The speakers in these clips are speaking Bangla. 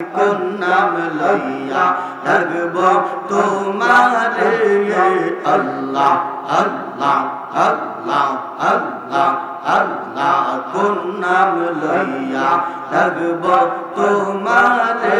কোন নাম লইয়া ডাকব তোমারে আল্লাহ আল্লাহ আল্লাহ আল্লাহ আল্লাহ কোন নাম লইয়া ডাকব তোমারে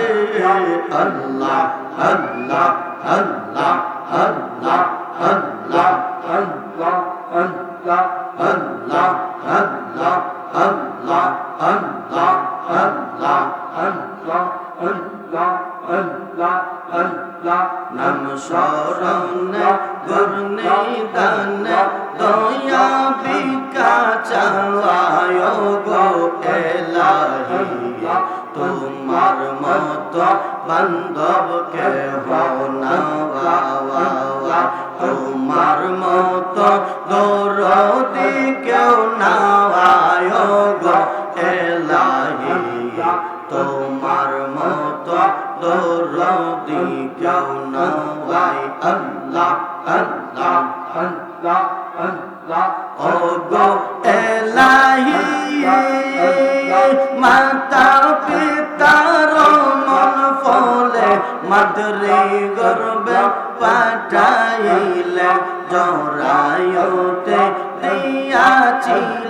আল্লাহ আল্লাহ আল্লাহ আল্লাহ আল্লাহ আল্লাহ আল্লাহ আল্লাহ আল্লাহ আল্লাহ আল্লাহ আল্লাহ আল্লাহ আল্লাহ আল্লাহ আল্লাহ নাম স্মরণে গুরনে দানে দয়া বিকা চাওয়ায় গো এলাহি তোমার মত বান্ধব কে না বাবা তোমার মত দরদি কেউ আয় আল্লাহ আল্লাহ আল্লাহ আল্লাহ ও গো এলাহি মাতা পিতার মন ফলে মাদরে গর্বে পাঠাইলে জরায়তে দিয়াছিলাটা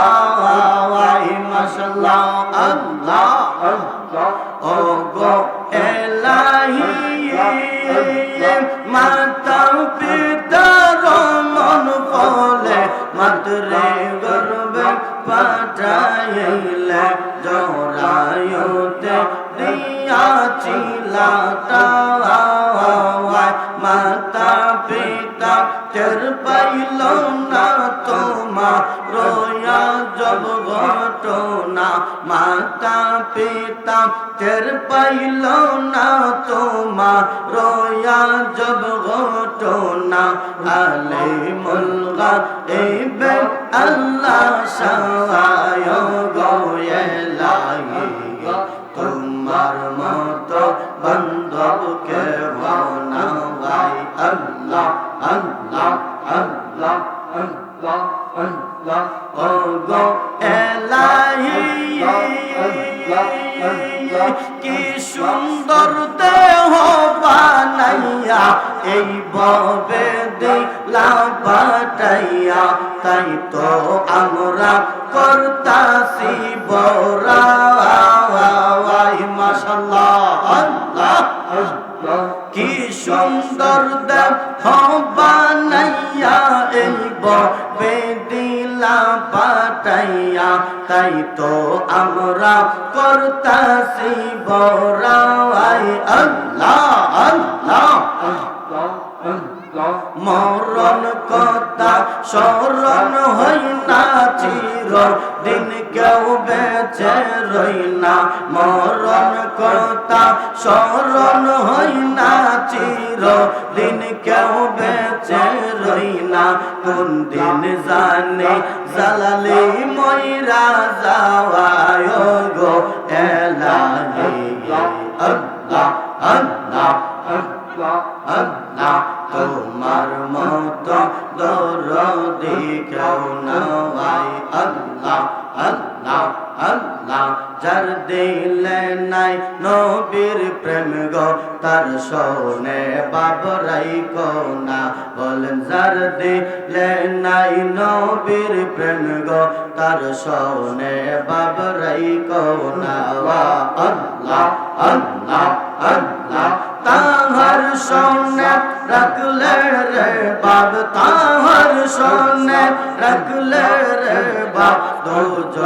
আওয়াই মাশাল্লাহ, আল্লাহ। মাতরে গর্বে পাঠাইলে জরায়তে দিয়াছিলাটা মাতা পিতা চর পাইল ঘটনা মাতা পিতা, টের পাইল না তোমা রোয়া জব ঘটনা আলে মুলগা এবে আল্লাহ সহায় গোয়েলাই তোমার মতো বান্ধব কে ভাই। আল্লাহ আল্লাহ আল্লাহ আল্লাহ। কি সুন্দর দেহ বানাইয়া এই ববে দিলা পাঠাইয়া তাই তো আমরা করতাছি বরা আল্লাহ কি সুন্দর দেহ বানাইয়া এই ববে পাঠাইয়া তাই তো আমরা করতাছি বরাই আল্লাহ আল্লাহ, মরণ কথা স্মরণ হই না চির দিন কেউ বেঁচে রই না। মরণ কথা স্মরণ হই না চির দিন কেউ না কোন দিন জানে? জালালে ময়রা যাওয়ায় গো এলাহি আল্লাহ আল্লাহ আল্লাহ আল্লাহ, তোমার মত দরদি কেউ নয় আল্লাহ আল্লাহ আল্লাহ যার দিলে নাই নবীর প্রেম গো, তার শোনে বাবরাই কোনা। বলেন, যার দিলে নাই নবীর প্রেম গো, তার শোনে বাবরাই কোনা। আল্লাহ আল্লাহ আল্লাহ তাহার সোনে রাখলে রে বাব তাহার সোনে রাখলে রে বাব দোজ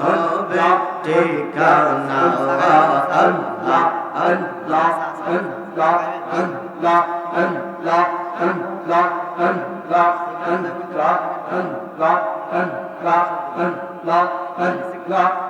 হবে ঠিকানা আল্লাহ আল্লাহ আল্লাহ আল্লাহ আল্লাহ আল্লাহ আল্লাহ আল্লাহ আল্লাহ আল্লাহ আল্লাহ আল্লাহ আল্লাহ